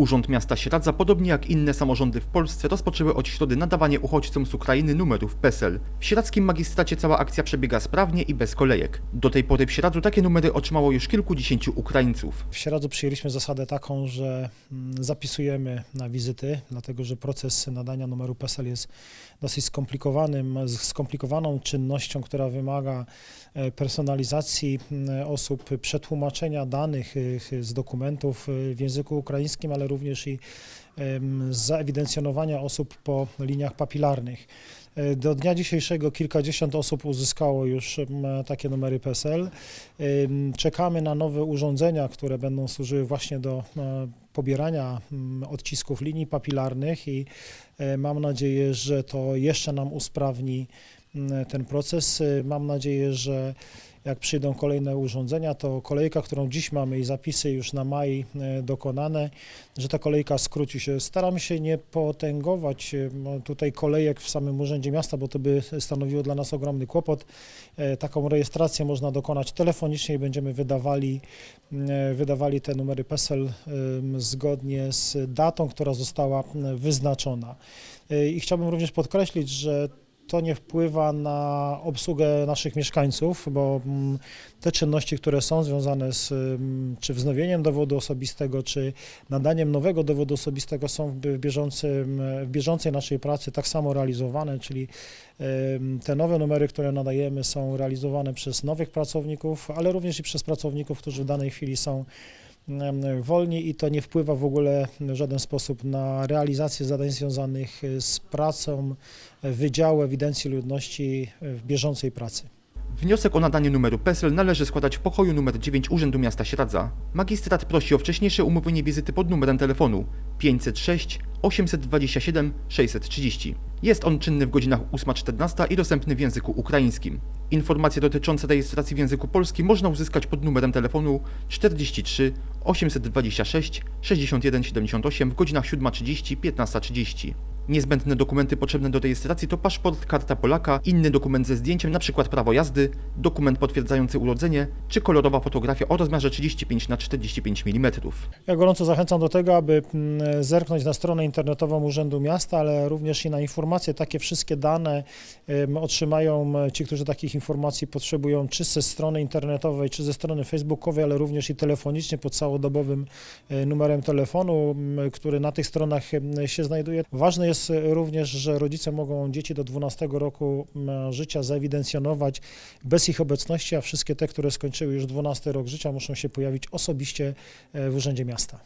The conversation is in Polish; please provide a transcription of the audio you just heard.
Urząd Miasta Śradza, podobnie jak inne samorządy w Polsce, rozpoczęły od środy nadawanie uchodźcom z Ukrainy numerów PESEL. W sieradzkim magistracie cała akcja przebiega sprawnie i bez kolejek. Do tej pory w Sieradzu takie numery otrzymało już kilkudziesięciu Ukraińców. W Sieradzu przyjęliśmy zasadę taką, że mm, zapisujemy na wizyty, dlatego że proces nadania numeru PESEL jest dosyć skomplikowanym, skomplikowaną czynnością, która wymaga e, personalizacji mm, osób, przetłumaczenia danych y, z dokumentów y, w języku ukraińskim, ale również i zaewidencjonowania osób po liniach papilarnych. E, Do dnia dzisiejszego kilkadziesiąt osób uzyskało już takie numery PESEL. Czekamy na nowe urządzenia, które będą służyły właśnie do e, pobierania odcisków linii papilarnych i e, mam nadzieję, że to jeszcze nam usprawni ten proces. Mam nadzieję, że jak przyjdą kolejne urządzenia, to kolejka, którą dziś mamy i zapisy już na maj e, dokonane, że ta kolejka skróci się. Staramy się nie potęgować e, tutaj kolejek w samym Urzędzie Miasta, bo to by stanowiło dla nas ogromny kłopot. E, Taką rejestrację można dokonać telefonicznie i będziemy wydawali, wydawali te numery PESEL zgodnie z datą, która została wyznaczona. I chciałbym również podkreślić, że to nie wpływa na obsługę naszych mieszkańców, bo mm, te czynności, które są związane z mm, czy wznowieniem dowodu osobistego, czy nadaniem nowego dowodu osobistego są w bieżącym, w bieżącej naszej pracy tak samo realizowane, czyli te nowe numery, które nadajemy są realizowane przez nowych pracowników, ale również i przez pracowników, którzy w danej chwili są em, wolni i to nie wpływa w ogóle w żaden sposób na realizację zadań związanych z pracą Wydziału Ewidencji Ludności w bieżącej pracy. Wniosek o nadanie numeru PESEL należy składać w pokoju numer 9 Urzędu Miasta Śradza. Magistrat prosi o wcześniejsze umówienie wizyty pod numerem telefonu 506 827 630. Jest on czynny w godzinach 8.14 i dostępny w języku ukraińskim. Informacje dotyczące rejestracji w języku polskim można uzyskać pod numerem telefonu 43 826 61 78 w godzinach 7.30 15.30. Niezbędne dokumenty potrzebne do rejestracji to paszport, karta Polaka, inny dokument ze zdjęciem, np. prawo jazdy, dokument potwierdzający urodzenie, czy kolorowa fotografia o rozmiarze 35 na 45 mm. Ja gorąco zachęcam do tego, aby mm, zerknąć na stronę internetową Urzędu Miasta, ale również i na informacje. Takie wszystkie dane otrzymają ci, którzy takich informacji potrzebują, czy ze strony internetowej, czy ze strony facebookowej, ale również i telefonicznie pod całodobowym e, numerem telefonu, który na tych stronach się znajduje. Ważne jest e, również, że rodzice mogą dzieci do 12 roku m, życia zaewidencjonować bez ich obecności, a wszystkie te, które skończyły już 12 rok życia, muszą się pojawić osobiście e, w Urzędzie Miasta.